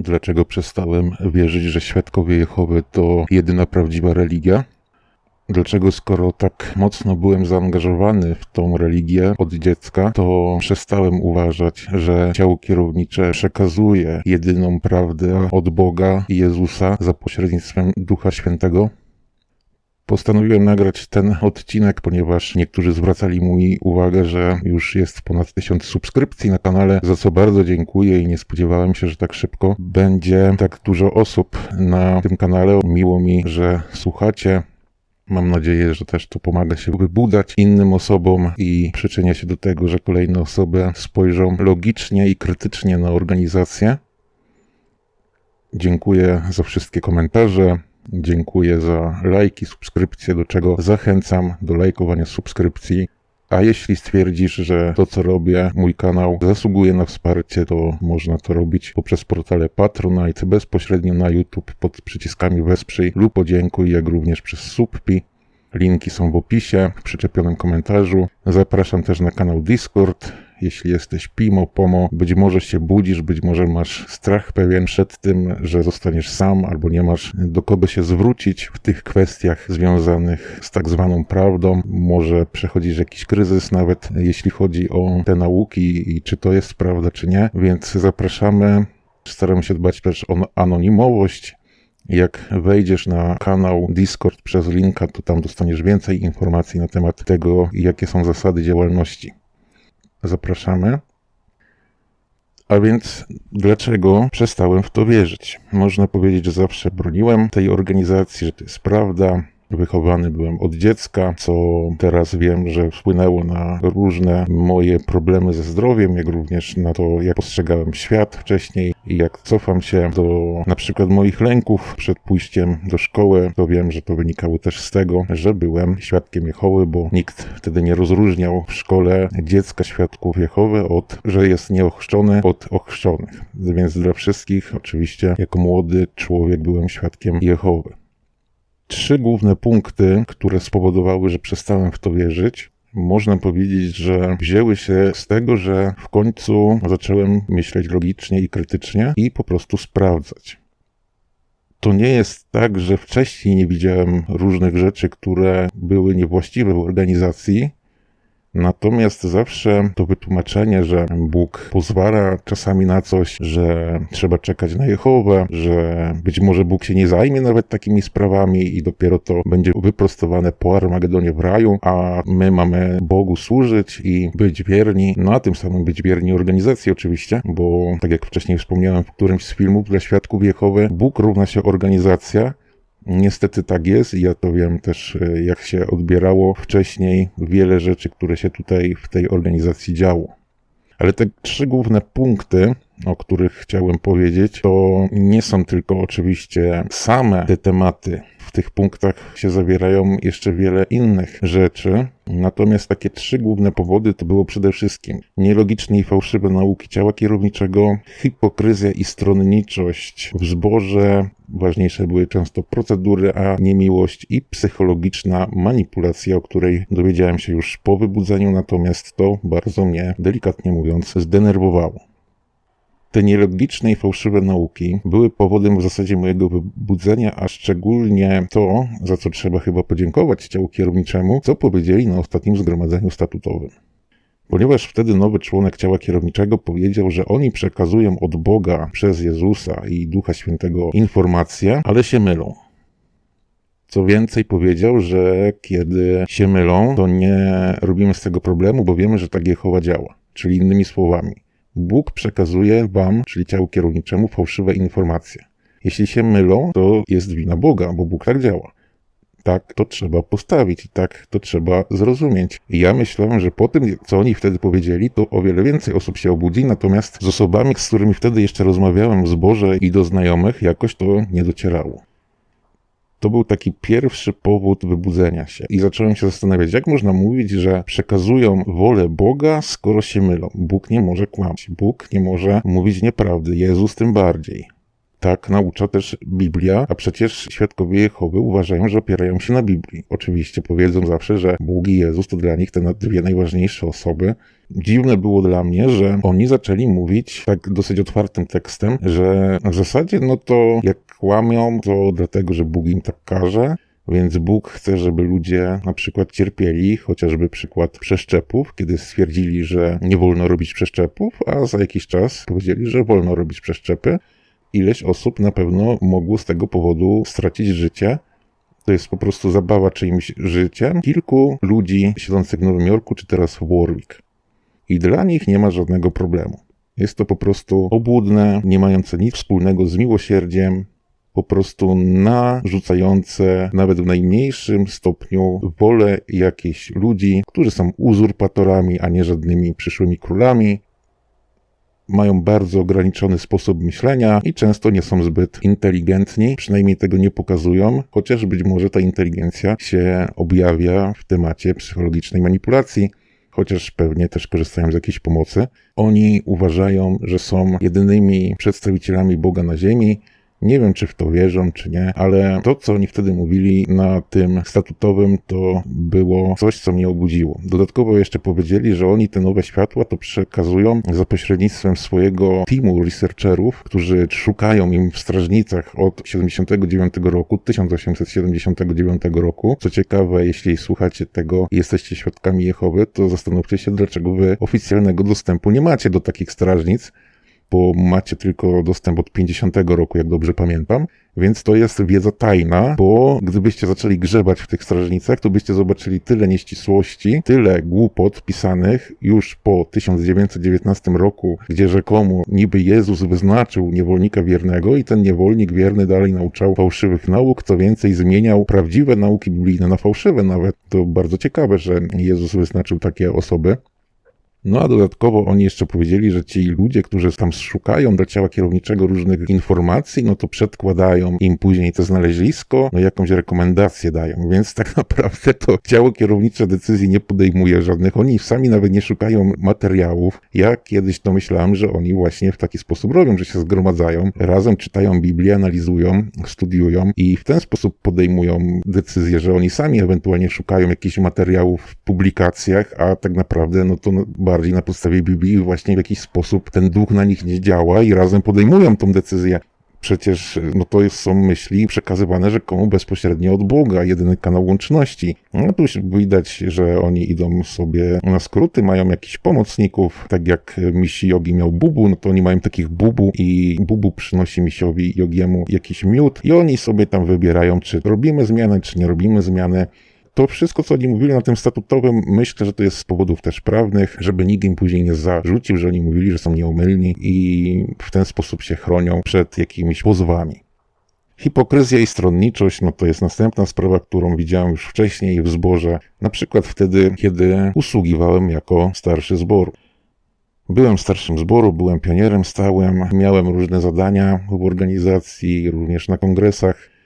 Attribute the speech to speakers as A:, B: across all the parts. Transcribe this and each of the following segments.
A: Dlaczego przestałem wierzyć, że świadkowie Jehowy to jedyna prawdziwa religia? Dlaczego, skoro tak mocno byłem zaangażowany w tą religię od dziecka, to przestałem uważać, że ciało kierownicze przekazuje jedyną prawdę od Boga i Jezusa za pośrednictwem Ducha Świętego? Postanowiłem nagrać ten odcinek, ponieważ niektórzy zwracali mi uwagę, że już jest ponad tysiąc subskrypcji na kanale, za co bardzo dziękuję i nie spodziewałem się, że tak szybko będzie tak dużo osób na tym kanale. Miło mi, że słuchacie. Mam nadzieję, że też to pomaga się wybudzać innym osobom i przyczynia się do tego, że kolejne osoby spojrzą logicznie i krytycznie na organizację. Dziękuję za wszystkie komentarze. Dziękuję za lajki, subskrypcje, do czego zachęcam do lajkowania subskrypcji. A jeśli stwierdzisz, że to co robię, mój kanał zasługuje na wsparcie, to można to robić poprzez portale Patronite, bezpośrednio na YouTube pod przyciskami wesprzyj lub podziękuj, jak również przez Subpi. Linki są w opisie, w przyczepionym komentarzu. Zapraszam też na kanał Discord. Jeśli jesteś PIMO, POMO, być może się budzisz, być może masz strach pewien przed tym, że zostaniesz sam albo nie masz do kogo się zwrócić w tych kwestiach związanych z tak zwaną prawdą. Może przechodzisz jakiś kryzys nawet jeśli chodzi o te nauki i czy to jest prawda, czy nie. Więc zapraszamy. Staramy się dbać też o anonimowość. Jak wejdziesz na kanał Discord przez linka, to tam dostaniesz więcej informacji na temat tego, jakie są zasady działalności. Zapraszamy. A więc dlaczego przestałem w to wierzyć? Można powiedzieć, że zawsze broniłem tej organizacji, że to jest prawda, Wychowany byłem od dziecka, co teraz wiem, że wpłynęło na różne moje problemy ze zdrowiem, jak również na to, jak postrzegałem świat wcześniej i jak cofam się do na przykład moich lęków przed pójściem do szkoły, to wiem, że to wynikało też z tego, że byłem świadkiem Jehowy, bo nikt wtedy nie rozróżniał w szkole dziecka świadków Jehowy od, że jest nieochrzczony od ochrzczonych. Więc dla wszystkich oczywiście jako młody człowiek byłem świadkiem Jehowy trzy główne punkty, które spowodowały, że przestałem w to wierzyć. Można powiedzieć, że wzięły się z tego, że w końcu zacząłem myśleć logicznie i krytycznie i po prostu sprawdzać. To nie jest tak, że wcześniej nie widziałem różnych rzeczy, które były niewłaściwe w organizacji, Natomiast zawsze to wytłumaczenie, że Bóg pozwala czasami na coś, że trzeba czekać na Jehowę, że być może Bóg się nie zajmie nawet takimi sprawami i dopiero to będzie wyprostowane po Armagedonie w raju, a my mamy Bogu służyć i być wierni, no a tym samym być wierni organizacji oczywiście, bo tak jak wcześniej wspomniałem w którymś z filmów dla świadków Jehowy, Bóg równa się organizacja, Niestety tak jest i ja to wiem też, e, jak się odbierało wcześniej wiele rzeczy, które się tutaj w tej organizacji działo. Ale te trzy główne punkty, o których chciałem powiedzieć, to nie są tylko oczywiście same te tematy. W tych punktach się zawierają jeszcze wiele innych rzeczy. Natomiast takie trzy główne powody to było przede wszystkim nielogiczne i fałszywe nauki ciała kierowniczego, hipokryzja i stronniczość w zborze, ważniejsze były często procedury, a nie miłość i psychologiczna manipulacja, o której dowiedziałem się już po wybudzeniu, natomiast to bardzo mnie, delikatnie mówiąc, zdenerwowało. Te nielogiczne i fałszywe nauki były powodem w zasadzie mojego wybudzenia, a szczególnie to, za co trzeba chyba podziękować ciału kierowniczemu, co powiedzieli na ostatnim zgromadzeniu statutowym. Ponieważ wtedy nowy członek ciała kierowniczego powiedział, że oni przekazują od Boga przez Jezusa i Ducha Świętego informacje, ale się mylą. Co więcej, powiedział, że kiedy się mylą, to nie robimy z tego problemu, bo wiemy, że tak Jehowa działa. Czyli innymi słowami, Bóg przekazuje wam, czyli ciału kierowniczemu, fałszywe informacje. Jeśli się mylą, to jest wina Boga, bo Bóg tak działa. Tak to trzeba postawić i tak to trzeba zrozumieć. I ja myślałem, że po tym, co oni wtedy powiedzieli, to o wiele więcej osób się obudzi, natomiast z osobami, z którymi wtedy jeszcze rozmawiałem w zborze i do znajomych, jakoś to nie docierało. To był taki pierwszy powód wybudzenia się. I zacząłem się zastanawiać, jak można mówić, że przekazują wolę Boga, skoro się mylą. Bóg nie może kłamać. Bóg nie może mówić nieprawdy. Jezus tym bardziej. Tak naucza też Biblia, a przecież świadkowie Jehowy uważają, że opierają się na Biblii. Oczywiście powiedzą zawsze, że Bóg i Jezus to dla nich te dwie najważniejsze osoby. Dziwne było dla mnie, że oni zaczęli mówić tak dosyć otwartym tekstem, że w zasadzie no to jak kłamią, to dlatego, że Bóg im tak każe, więc Bóg chce, żeby ludzie na przykład cierpieli, chociażby przykład przeszczepów, kiedy stwierdzili, że nie wolno robić przeszczepów, a za jakiś czas powiedzieli, że wolno robić przeszczepy. Ileś osób na pewno mogło z tego powodu stracić życie. To jest po prostu zabawa czyimś życiem. Kilku ludzi siedzących w Nowym Jorku, czy teraz w Warwick. I dla nich nie ma żadnego problemu. Jest to po prostu obłudne, nie mające nic wspólnego z miłosierdziem, po prostu narzucające nawet w najmniejszym stopniu wolę jakichś ludzi, którzy są uzurpatorami, a nie żadnymi przyszłymi królami. Mają bardzo ograniczony sposób myślenia i często nie są zbyt inteligentni, przynajmniej tego nie pokazują, chociaż być może ta inteligencja się objawia w temacie psychologicznej manipulacji chociaż pewnie też korzystają z jakiejś pomocy. Oni uważają, że są jedynymi przedstawicielami Boga na ziemi, nie wiem, czy w to wierzą, czy nie, ale to, co oni wtedy mówili na tym statutowym, to było coś, co mnie obudziło. Dodatkowo jeszcze powiedzieli, że oni te nowe światła to przekazują za pośrednictwem swojego teamu researcherów, którzy szukają im w strażnicach od 79 roku, 1879 roku. Co ciekawe, jeśli słuchacie tego i jesteście świadkami Jehowy, to zastanówcie się, dlaczego wy oficjalnego dostępu nie macie do takich strażnic, bo macie tylko dostęp od 50 roku, jak dobrze pamiętam, więc to jest wiedza tajna, bo gdybyście zaczęli grzebać w tych strażnicach, to byście zobaczyli tyle nieścisłości, tyle głupot pisanych już po 1919 roku, gdzie rzekomo niby Jezus wyznaczył niewolnika wiernego i ten niewolnik wierny dalej nauczał fałszywych nauk, co więcej zmieniał prawdziwe nauki biblijne na fałszywe nawet. To bardzo ciekawe, że Jezus wyznaczył takie osoby. No a dodatkowo oni jeszcze powiedzieli, że ci ludzie, którzy tam szukają do ciała kierowniczego różnych informacji, no to przedkładają im później to znalezisko, no jakąś rekomendację dają, więc tak naprawdę to ciało kierownicze decyzji nie podejmuje żadnych. Oni sami nawet nie szukają materiałów. Ja kiedyś to myślałem, że oni właśnie w taki sposób robią, że się zgromadzają, razem czytają Biblię, analizują, studiują i w ten sposób podejmują decyzję, że oni sami ewentualnie szukają jakichś materiałów w publikacjach, a tak naprawdę no to bardziej na podstawie Biblii właśnie w jakiś sposób ten duch na nich nie działa i razem podejmują tą decyzję. Przecież no to są myśli przekazywane rzekomo bezpośrednio od Boga, jedyny kanał łączności. No tu widać, że oni idą sobie na skróty, mają jakichś pomocników, tak jak misi Jogi miał Bubu, no to oni mają takich Bubu i Bubu przynosi misiowi Jogiemu jakiś miód i oni sobie tam wybierają, czy robimy zmianę, czy nie robimy zmiany. To wszystko, co oni mówili na tym statutowym, myślę, że to jest z powodów też prawnych, żeby nikt im później nie zarzucił, że oni mówili, że są nieomylni i w ten sposób się chronią przed jakimiś pozwami. Hipokryzja i stronniczość, no to jest następna sprawa, którą widziałem już wcześniej w zborze, na przykład wtedy, kiedy usługiwałem jako starszy zboru. Byłem starszym zboru, byłem pionierem stałym, miałem różne zadania w organizacji, również na kongresach.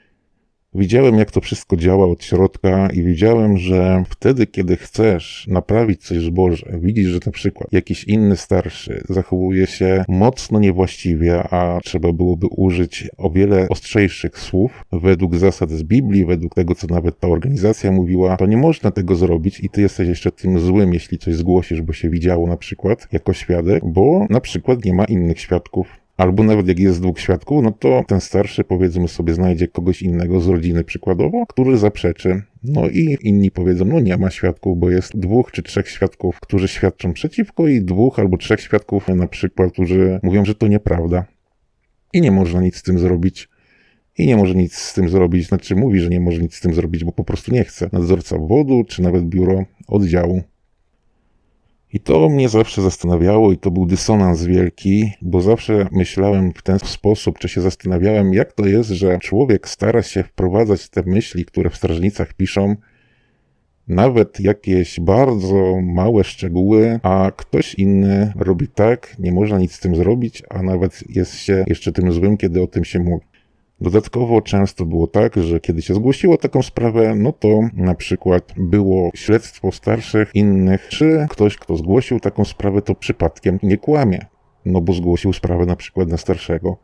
A: Widziałem, jak to wszystko działa od środka i widziałem, że wtedy, kiedy chcesz naprawić coś zboże, widzisz, że na przykład jakiś inny starszy zachowuje się mocno niewłaściwie, a trzeba byłoby użyć o wiele ostrzejszych słów według zasad z Biblii, według tego, co nawet ta organizacja mówiła, to nie można tego zrobić i ty jesteś jeszcze tym złym, jeśli coś zgłosisz, bo się widziało na przykład jako świadek, bo na przykład nie ma innych świadków Albo nawet jak jest dwóch świadków, no to ten starszy powiedzmy sobie znajdzie kogoś innego z rodziny przykładowo, który zaprzeczy. No i inni powiedzą, no nie ma świadków, bo jest dwóch czy trzech świadków, którzy świadczą przeciwko i dwóch albo trzech świadków na przykład, którzy mówią, że to nieprawda. I nie można nic z tym zrobić. I nie może nic z tym zrobić, znaczy mówi, że nie może nic z tym zrobić, bo po prostu nie chce. Nadzorca wodu, czy nawet biuro oddziału i to mnie zawsze zastanawiało i to był dysonans wielki, bo zawsze myślałem w ten sposób, czy się zastanawiałem, jak to jest, że człowiek stara się wprowadzać te myśli, które w strażnicach piszą, nawet jakieś bardzo małe szczegóły, a ktoś inny robi tak, nie można nic z tym zrobić, a nawet jest się jeszcze tym złym, kiedy o tym się mówi. Dodatkowo często było tak, że kiedy się zgłosiło taką sprawę, no to na przykład było śledztwo starszych, innych, czy ktoś, kto zgłosił taką sprawę, to przypadkiem nie kłamie, no bo zgłosił sprawę na przykład na starszego.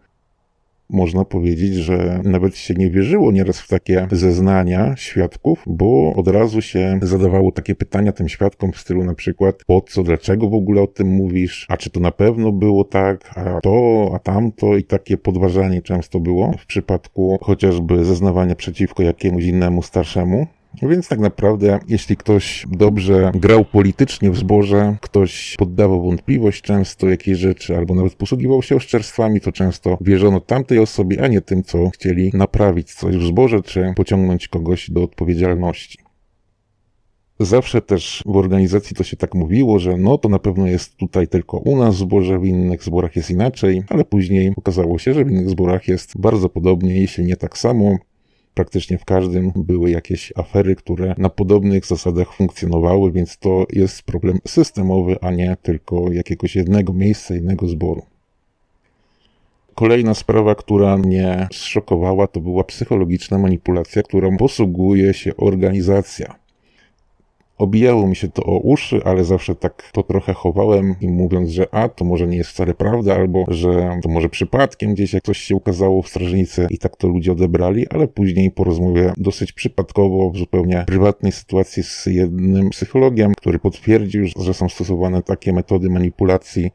A: Można powiedzieć, że nawet się nie wierzyło nieraz w takie zeznania świadków, bo od razu się zadawało takie pytania tym świadkom w stylu na przykład po co, dlaczego w ogóle o tym mówisz, a czy to na pewno było tak, a to, a tamto i takie podważanie często było w przypadku chociażby zeznawania przeciwko jakiemuś innemu starszemu. Więc tak naprawdę, jeśli ktoś dobrze grał politycznie w zborze, ktoś poddawał wątpliwość często jakiejś rzeczy, albo nawet posługiwał się oszczerstwami, to często wierzono tamtej osobie, a nie tym, co chcieli naprawić coś w zborze, czy pociągnąć kogoś do odpowiedzialności. Zawsze też w organizacji to się tak mówiło, że no to na pewno jest tutaj tylko u nas zborze, w innych zborach jest inaczej, ale później okazało się, że w innych zborach jest bardzo podobnie, jeśli nie tak samo praktycznie w każdym były jakieś afery, które na podobnych zasadach funkcjonowały, więc to jest problem systemowy, a nie tylko jakiegoś jednego miejsca, jednego zboru. Kolejna sprawa, która mnie zszokowała, to była psychologiczna manipulacja, którą posługuje się organizacja. Obijało mi się to o uszy, ale zawsze tak to trochę chowałem i mówiąc, że a, to może nie jest wcale prawda, albo że to może przypadkiem gdzieś jak coś się ukazało w strażnicy i tak to ludzie odebrali, ale później po rozmowie dosyć przypadkowo, w zupełnie prywatnej sytuacji z jednym psychologiem, który potwierdził, że są stosowane takie metody manipulacji,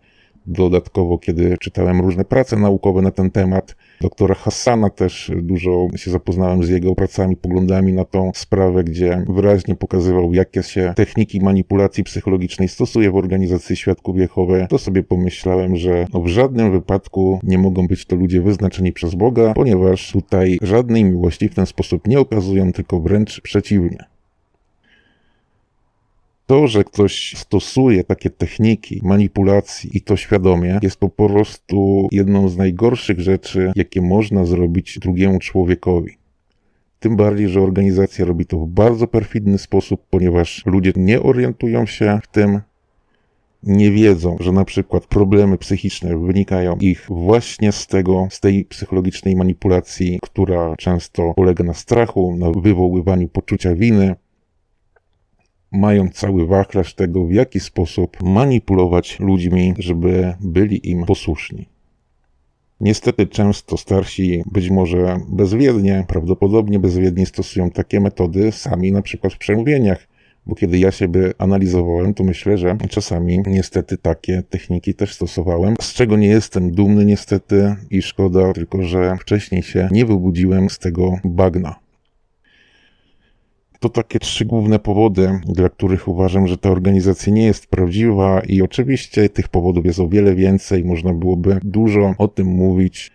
A: Dodatkowo, kiedy czytałem różne prace naukowe na ten temat, doktora Hassana też dużo się zapoznałem z jego pracami, poglądami na tą sprawę, gdzie wyraźnie pokazywał, jakie się techniki manipulacji psychologicznej stosuje w organizacji Świadków Jehowy, to sobie pomyślałem, że no w żadnym wypadku nie mogą być to ludzie wyznaczeni przez Boga, ponieważ tutaj żadnej miłości w ten sposób nie okazują, tylko wręcz przeciwnie. To, że ktoś stosuje takie techniki manipulacji i to świadomie, jest to po prostu jedną z najgorszych rzeczy, jakie można zrobić drugiemu człowiekowi. Tym bardziej, że organizacja robi to w bardzo perfidny sposób, ponieważ ludzie nie orientują się w tym, nie wiedzą, że na przykład problemy psychiczne wynikają ich właśnie z tego, z tej psychologicznej manipulacji, która często polega na strachu, na wywoływaniu poczucia winy, mają cały wachlarz tego, w jaki sposób manipulować ludźmi, żeby byli im posłuszni. Niestety często starsi, być może bezwiednie, prawdopodobnie bezwiednie stosują takie metody sami na przykład w przemówieniach, bo kiedy ja siebie analizowałem, to myślę, że czasami niestety takie techniki też stosowałem, z czego nie jestem dumny niestety i szkoda, tylko że wcześniej się nie wybudziłem z tego bagna. To takie trzy główne powody, dla których uważam, że ta organizacja nie jest prawdziwa i oczywiście tych powodów jest o wiele więcej, można byłoby dużo o tym mówić.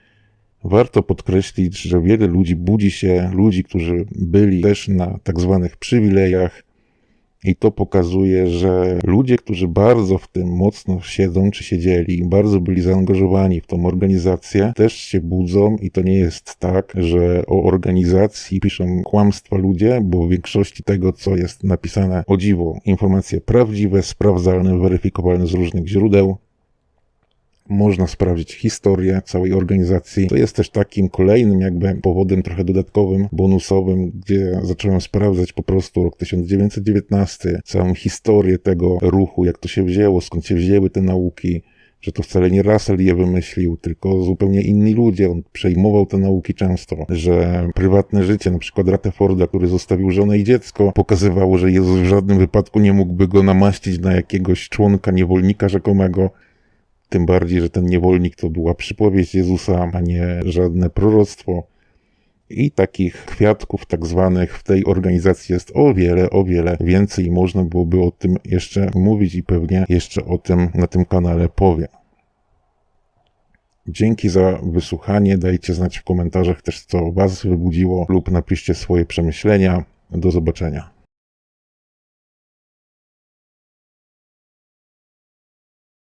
A: Warto podkreślić, że wiele ludzi budzi się, ludzi, którzy byli też na tak zwanych przywilejach, i to pokazuje, że ludzie, którzy bardzo w tym mocno siedzą czy siedzieli, bardzo byli zaangażowani w tą organizację, też się budzą i to nie jest tak, że o organizacji piszą kłamstwa ludzie, bo w większości tego, co jest napisane, o dziwo, informacje prawdziwe, sprawdzalne, weryfikowalne z różnych źródeł, można sprawdzić historię całej organizacji. To jest też takim kolejnym jakby powodem trochę dodatkowym, bonusowym, gdzie zacząłem sprawdzać po prostu rok 1919, całą historię tego ruchu, jak to się wzięło, skąd się wzięły te nauki, że to wcale nie Russell je wymyślił, tylko zupełnie inni ludzie. On przejmował te nauki często, że prywatne życie, na przykład Rutherforda, który zostawił żonę i dziecko, pokazywało, że Jezus w żadnym wypadku nie mógłby go namaścić na jakiegoś członka niewolnika rzekomego, tym bardziej, że ten niewolnik to była przypowieść Jezusa, a nie żadne proroctwo. I takich kwiatków tak zwanych w tej organizacji jest o wiele, o wiele więcej. Można byłoby o tym jeszcze mówić i pewnie jeszcze o tym na tym kanale powiem. Dzięki za wysłuchanie. Dajcie znać w komentarzach też, co Was wybudziło, lub napiszcie swoje przemyślenia. Do zobaczenia.